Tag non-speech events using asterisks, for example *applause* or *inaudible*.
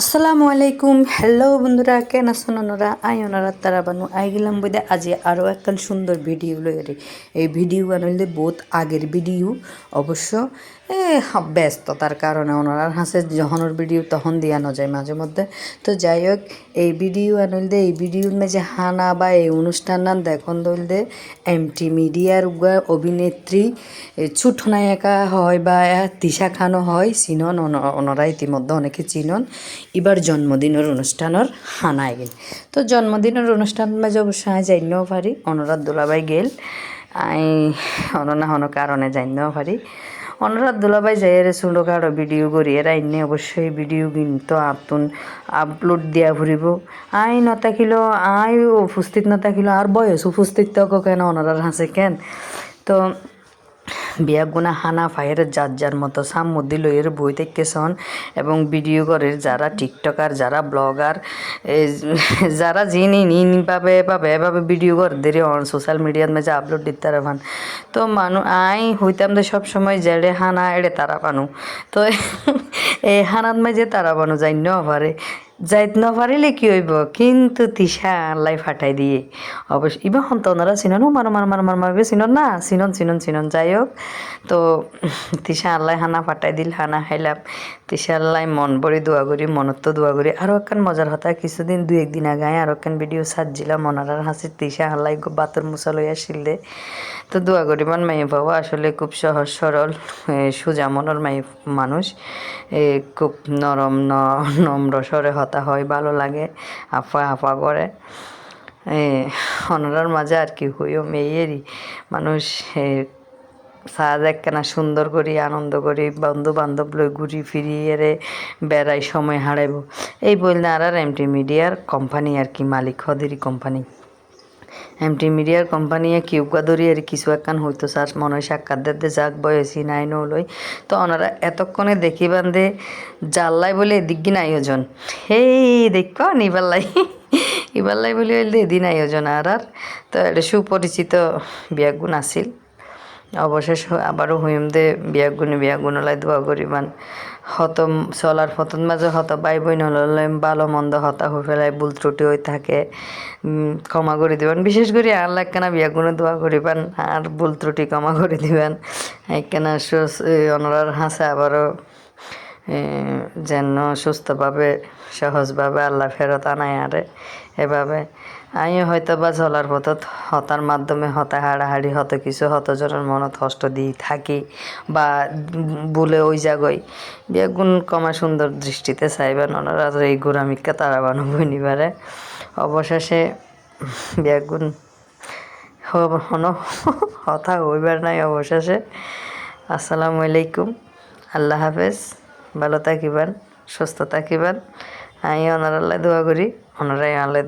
আসসালামু আলাইকুম। হ্যালো বন্ধুরা, কেন আছেন ওনারা? আই ওনারা তারা বানু আই গেলাম বইদে আজ আরও একখান সুন্দর ভিডিও লইরে এই ভিডিও বানাইলে বহুত আগের ভিডিও, অবশ্য। ব্যস্ততার কারণে ওনারা হাসে যখনের ভিডিও তখন দিয়ানো যায় মাঝে মধ্যে। তো যাই হোক, এই ভিডিও আনলদে এই ভিডিওর মাঝে হানা বা এই অনুষ্ঠান নান, দেখুন দলদে এমটি মিডিয়ার অভিনেত্রী, এ ছোট নায়িকা হয় বা তিশা খানও হয়, চিনন, ওন- ওনারা ইতিমধ্যে অনেকে চিনন। এবার জন্মদিনের অনুষ্ঠানের হানায় গেল। তো জন্মদিনের অনুষ্ঠান মাঝে অবশ্য যাইনও পারি অনুরাধ দুলাবাই গেল। আই অননা হন কারণে যাইনও পারি। অনুরাধ দুলাবাই যাই রে ছোটো কারও ভিডিও করি এরা এনে অবশ্যই ভিডিও কিন্তু আতুন আপলোড দিয়া ফুরিব। আই নথাকিল আই উপস্থিত নথাকিল আর বয়স উপস্থিত তো কেন, অনুরাধ হাসে কেন? তো বিয়া গুনা হানা ফায়ের যার যার মতো সাম মধ্যে লইয়ের বই দেখতেছন এবং ভিডিও করে যারা টিকটকার, যারা ব্লগার যারা যিনি নিভাবে পাবে এভাবে ভিডিও করে, দেরি সোশ্যাল মিডিয়ার মাঝে আপলোড দিতে পারবান তো মানু, আই হইতাম যে সব সময় জেড়ে হানা এড়ে তারা পানু তো এই হানাত মাঝে তারা বানু যাই ন যাইত ন পারিলে কি হইব? কিন্তু তিশা আল্লাহ ফাটাই দিয়ে। অবশ্য ইবা হন্ত ওনারা চিনন মার মার মার মার মারবে চিনন না? চিনন চিনন চিনন যাই হোক। তো তিশা আল্লাহ হানা ফাটাই দিল হানা খাইলাম। তিশা আল্লাহ মন ভরে দোয়া করি মনত তো দোয়া করি। আরও একখান মজার হতা কিছুদিন দুই একদিন আগে আরও একখান ভিডিও সাজছিলাম মনারার হাসির তিশা আল্লাহ বাতর মুসা লইয়া শিলদে। তো দোয়া করিবান মাই বাবা আসলে খুব সহজ সরল সোজা মাই মানুষ। এ, খুব নরম নম্র স্বরে হতা হয়, ভালো লাগে, আফা আফা করে। অনরার মাঝে আর কি হইও, মেয়েরই। মানুষ সাজ একখানা সুন্দর করি, আনন্দ করি বন্ধু বান্ধব লই ঘুরি ফিরিয়ে রে বেড়াই সময় হারাইব। এই বললে আর আর এমটি মিডিয়ার কোম্পানি আর কি, মালিক হদেরই কোম্পানি। এমটি মিডিয়ার কোম্পানি কিউকা ধরি আর কিছু একখান হইতো স্যার মনে হয় সাক্ষাৎ দিতে যাক বয়সী নাই নৌলই তো ওনারা এতক্ষণে দেখি বান্ধে জাল্লাই বলে এদিক আয়োজন। হেই দেখ নিবাল্লাই। *laughs* ইবাল্লাই বলে এদিন আয়োজন আর আর তো এটা সুপরিচিত বিয়াগুণ আছিল। অবশেষ আবারও হুইম দে বিয়াগুণে বিয়াগুণলাই দোয়া করিবান হত চলার ফতন মাঝে হত বাই বই নললে ভালো মন্দ হতা হয়ে ফেলাই ভুল ত্রুটি হয়ে থাকে ক্ষমা করে দিবেন। বিশেষ করে আর লাগকেনা বিয়াগুণে দোয়া করিবান আর ভুল ত্রুটি ক্ষমা করে দিবেন। একখানা অনরার হাসে আবারও যেন সুস্থভাবে, সহজভাবে আল্লাহ ফেরত আনায় আরে, এভাবে। আমিও হয়তো বা চলার পথত হতার মাধ্যমে হতা হাড়াহাড়ি, হত কিছু হতজনের মনত কষ্ট দিয়ে থাকি বা বলে ওই জাগই। বেগুন কমা সুন্দর দৃষ্টিতে চাইবেন ওনারা এই গোড়ামিকা তারা বানাবো নিবারে অবশেষে বেগুন হন কথা হইবার নাই অবশেষে। আসসালামু আলাইকুম, আল্লাহ হাফেজ। ভালো থাকিবেন সুস্থ থাকিবেন। আমি ওনার আল্লাহ দোয়া করি ওনারাই আল্লাহ